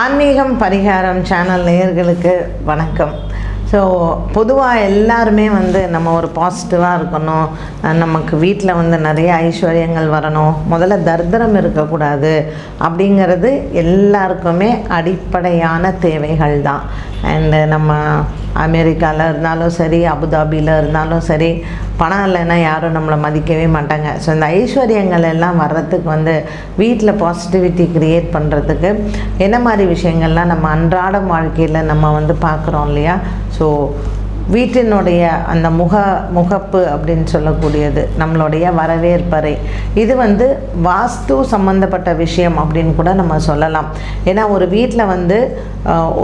ஆன்மீகம் பரிகாரம் சேனல் நேயர்களுக்கு வணக்கம். ஸோ பொதுவாக எல்லாருமே வந்து நம்ம ஒரு பாசிட்டிவாக இருக்கணும். நமக்கு வீட்டில் வந்து நிறைய ஐஸ்வர்யங்கள் வரணும். முதல்ல தர்தரம் இருக்கக்கூடாது அப்படிங்கிறது எல்லாருக்குமே அடிப்படையான தேவைகள் தான் அண்டு நம்ம அமெரிக்காவில் இருந்தாலும் சரி அபுதாபியில் இருந்தாலும் சரி பணம் இல்லைன்னா யாரும் நம்மளை மதிக்கவே மாட்டாங்க. ஸோ இந்த ஐஸ்வர்யங்கள் எல்லாம் வர்றதுக்கு வந்து வீட்டில் பாசிட்டிவிட்டி க்ரியேட் பண்ணுறதுக்கு என்ன மாதிரி விஷயங்கள்லாம் நம்ம அன்றாடம் வாழ்க்கையில் நம்ம வந்து பார்க்குறோம் இல்லையா? ஸோ வீட்டினுடைய அந்த முக முகப்பு அப்படின்னு சொல்லக்கூடியது நம்மளுடைய வரவேற்பறை. இது வந்து வாஸ்து சம்மந்தப்பட்ட விஷயம் அப்படின்னு கூட நம்ம சொல்லலாம். ஏன்னா ஒரு வீட்டில் வந்து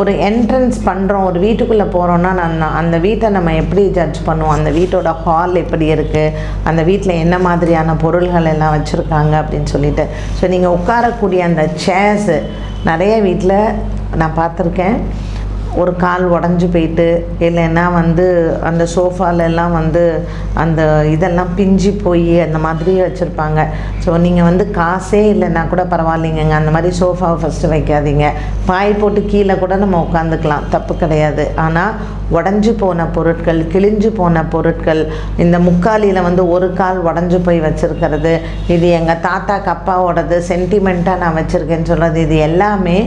ஒரு என்ட்ரன்ஸ் பண்ணுறோம் ஒரு வீட்டுக்குள்ளே போகிறோன்னா நான் அந்த வீட்டை நம்ம எப்படி ஜட்ஜ் பண்ணுவோம்? அந்த வீட்டோட ஹால் எப்படி இருக்குது அந்த வீட்டில் என்ன மாதிரியான பொருள்கள் எல்லாம் வச்சுருக்காங்க அப்படின்னு சொல்லிட்டு. ஸோ நீங்கள் உட்காரக்கூடிய அந்த சேர்ஸு நிறைய வீட்டில் நான் பார்த்துருக்கேன். ஒரு கால் உடஞ்சி போயிட்டு இல்லைன்னா வந்து அந்த சோஃபாலெல்லாம் வந்து அந்த இதெல்லாம் பிஞ்சு போய் அந்த மாதிரி வச்சுருப்பாங்க. ஸோ நீங்கள் வந்து காசே இல்லைன்னா கூட பரவாயில்லைங்கங்க. அந்த மாதிரி சோஃபாவை ஃபஸ்ட்டு வைக்காதீங்க. பாய் போட்டு கீழே கூட நம்ம உட்காந்துக்கலாம். தப்பு கிடையாது. ஆனால் உடஞ்சி போன பொருட்கள் கிழிஞ்சு போன பொருட்கள் இந்த முக்காலியில் வந்து ஒரு கால் உடஞ்சி போய் வச்சுருக்கிறது இது எங்கள் தாத்தாக்கு அப்பாவோடது சென்டிமெண்ட்டாக நான் வச்சுருக்கேன்னு சொல்கிறது இது எல்லாமே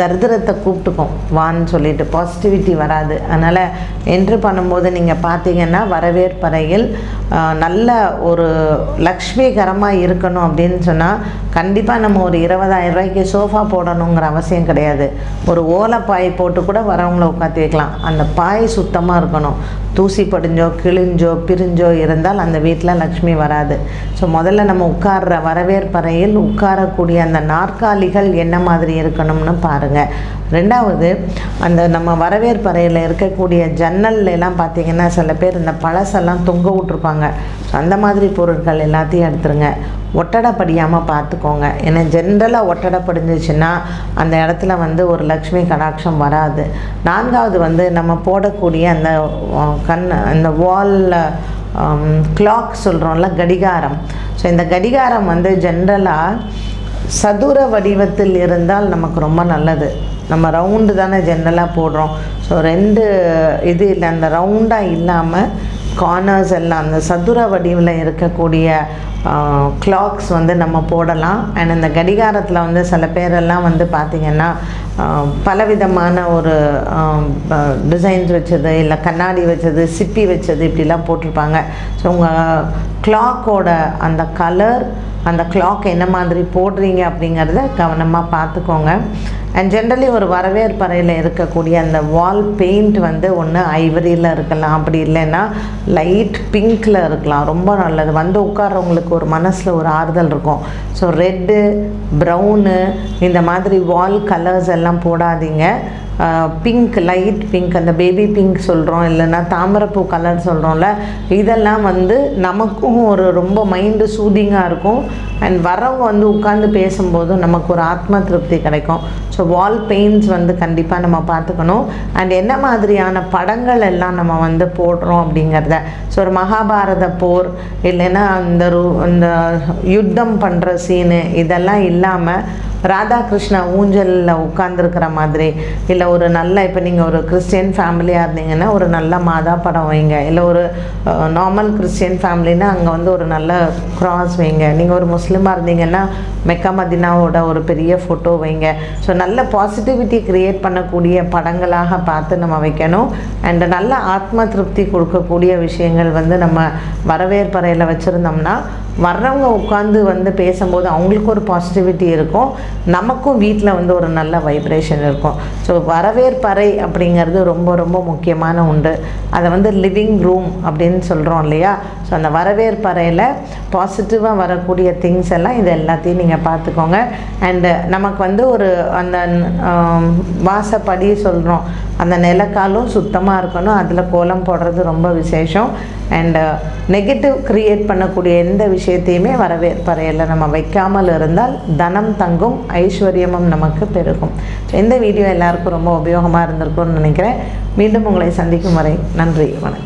தரித்திரத்தை கூப்பிட்டுக்கும். வான்னு சொல்லிட்டு பாசிட்டிவிட்டி வராது. அதனால் என்ட்ரு பண்ணும்போது நீங்கள் பார்த்தீங்கன்னா வரவேற்பறையில் நல்ல ஒரு லக்ஷ்மிகரமாக இருக்கணும் அப்படின்னு சொன்னால் கண்டிப்பாக நம்ம ஒரு இருபதாயிரம் ரூபாய்க்கு சோஃபா போடணுங்கிற அவசியம் கிடையாது. ஒரு ஓலைப்பாய் போட்டு கூட வரவங்கள உட்காந்து வைக்கலாம். அந்த பாய் சுத்தமாக இருக்கணும். தூசி படிஞ்சோ கிழிஞ்சோ பிரிஞ்சோ இருந்தால் அந்த வீட்டில் லக்ஷ்மி வராது. ஸோ முதல்ல நம்ம உட்கார்ற வரவேற்பறையில் உட்காரக்கூடிய அந்த நாற்காலிகள் என்ன மாதிரி இருக்கணும்னு பாருங்கள் ரெண்டாவது அந்த நம்ம வரவேற்பறையில் இருக்கக்கூடிய ஜன்னல்லாம் பார்த்திங்கன்னா பார்த்தீங்கன்னா சில பேர் இந்த பழசெல்லாம் தொங்க விட்ருப்பாங்க ஸோ அந்த மாதிரி பொருட்கள் எல்லாத்தையும் எடுத்துருங்க. ஒட்டடை படியாமல் பார்த்துக்கோங்க ஏன்னா ஜென்ரலாக ஒட்டடை படிஞ்சிச்சுன்னா அந்த இடத்துல வந்து ஒரு லக்ஷ்மி கடாட்சம் வராது. நான்காவது வந்து நம்ம போடக்கூடிய அந்த கண் அந்த வாலில் கிளாக் சொல்கிறோம்ல கடிகாரம். ஸோ இந்த கடிகாரம் வந்து ஜென்ரலாக சதுர வடிவத்தில் இருந்தால் நமக்கு ரொம்ப நல்லது. நம்ம ரவுண்டு தானே ஜென்ரலாக போடுறோம். ஸோ ரெண்டு இது இல்லை அந்த ரவுண்டாக இல்லாமல் கார்னர்ஸ் எல்லாம் அந்த சதுர வடிவில் இருக்கக்கூடிய கிளாக்ஸ் வந்து நம்ம போடலாம். அண்ட் அந்த கடிகாரத்தில் வந்து சில பேரெல்லாம் வந்து பார்த்திங்கன்னா பலவிதமான ஒரு டிசைன்ஸ் வச்சது இல்லை கண்ணாடி வச்சது சிப்பி வச்சது இப்படிலாம் போட்டிருப்பாங்க. ஸோ உங்கள் கிளாக்கோட அந்த கலர் அந்த கிளாக் என்ன மாதிரி போடுறீங்க அப்படிங்கிறத கவனமாக பார்த்துக்கோங்க. அண்ட் ஜென்ரலி ஒரு வரவேற்பறையில் இருக்கக்கூடிய அந்த வால் பெயிண்ட் வந்து ஒன்று ஐவரியில் இருக்கலாம். அப்படி இல்லைன்னா லைட் பிங்க்கில் இருக்கலாம். ரொம்ப நல்லது. வந்து உட்கார்றவங்களுக்கு ஒரு மனசில் ஒரு ஆறுதல் இருக்கும். ஸோ ரெட்டு ப்ரௌனு இந்த மாதிரி வால் கலர்ஸ் எல்லாம் போடாதீங்க. பிங்க் லைட் பிங்க் அந்த பேபி பிங்க் சொல்கிறோம் இல்லைன்னா தாமரைப்பூ கலர் சொல்கிறோம்ல இதெல்லாம் வந்து நமக்கும் ஒரு ரொம்ப மைண்டு சூதிங்காக இருக்கும். அண்ட் வரவங்க வந்து உட்காந்து பேசும்போது நமக்கு ஒரு ஆத்ம திருப்தி கிடைக்கும். ஸோ வால் பெயிண்ட்ஸ் வந்து கண்டிப்பாக நம்ம பார்த்துக்கணும். அண்ட் என்ன மாதிரியான படங்கள் எல்லாம் நம்ம வந்து போடுறோம் அப்படிங்கிறத. ஸோ ஒரு மகாபாரத போர் இல்லைன்னா அந்த ரூ அந்த யுத்தம் பண்ணுற சீனு இதெல்லாம் இல்லாமல் ராதாகிருஷ்ணா ஊஞ்சலில் உட்காந்துருக்கிற மாதிரி இல்லை ஒரு நல்ல இப்போ நீங்கள் ஒரு கிறிஸ்டியன் ஃபேமிலியாக இருந்தீங்கன்னா ஒரு நல்ல மாதா படம் வைங்க. இல்லை ஒரு நார்மல் கிறிஸ்டியன் ஃபேமிலின்னா அங்கே வந்து ஒரு நல்ல கிராஸ் வைங்க. நீங்கள் ஒரு முஸ்லீமாக இருந்தீங்கன்னா மெக்கா மதினாவோட ஒரு பெரிய ஃபோட்டோ வைங்க. ஸோ நல்ல பாசிட்டிவிட்டி க்ரியேட் பண்ணக்கூடிய படங்களாக பார்த்து நம்ம வைக்கணும். அண்ட் நல்ல ஆத்ம திருப்தி கொடுக்கக்கூடிய விஷயங்கள் வந்து நம்ம வரவேற்பறையில் வச்சுருந்தோம்னா வர்றவங்க உட்காந்து வந்து பேசும்போது அவங்களுக்கு ஒரு பாசிட்டிவிட்டி இருக்கும். நமக்கும் வீட்டில் வந்து ஒரு நல்ல வைப்ரேஷன் இருக்கும். ஸோ வரவேற்பறை அப்படிங்கிறது ரொம்ப ரொம்ப முக்கியமான உண்டு அதை வந்து லிவிங் ரூம் அப்படின்னு சொல்கிறோம் இல்லையா? ஸோ அந்த வரவேற்பறையில் பாசிட்டிவாக வரக்கூடிய திங்ஸ் எல்லாம் இது எல்லாத்தையும் நீங்கள் பார்த்துக்கோங்க. அண்டு uh, நமக்கு வந்து ஒரு அந்த um, வாசப்படி சொல்கிறோம் அந்த நிலக்காலும் சுத்தமாக இருக்கணும். அதில் கோலம் போடுறது ரொம்ப விசேஷம். அண்டு நெகட்டிவ் க்ரியேட் பண்ணக்கூடிய எந்த விஷயத்தையுமே வரவேற்பறையில் நம்ம வைக்காமல் இருந்தால் தனம் தங்கும் ஐஸ்வர்யமும் நமக்கு பெருகும். இந்த வீடியோ எல்லாருக்கும் ரொம்ப உபயோகமாக இருந்திருக்கும்னு நினைக்கிறேன். மீண்டும் உங்களை சந்திக்கும் வரை நன்றி வணக்கம்.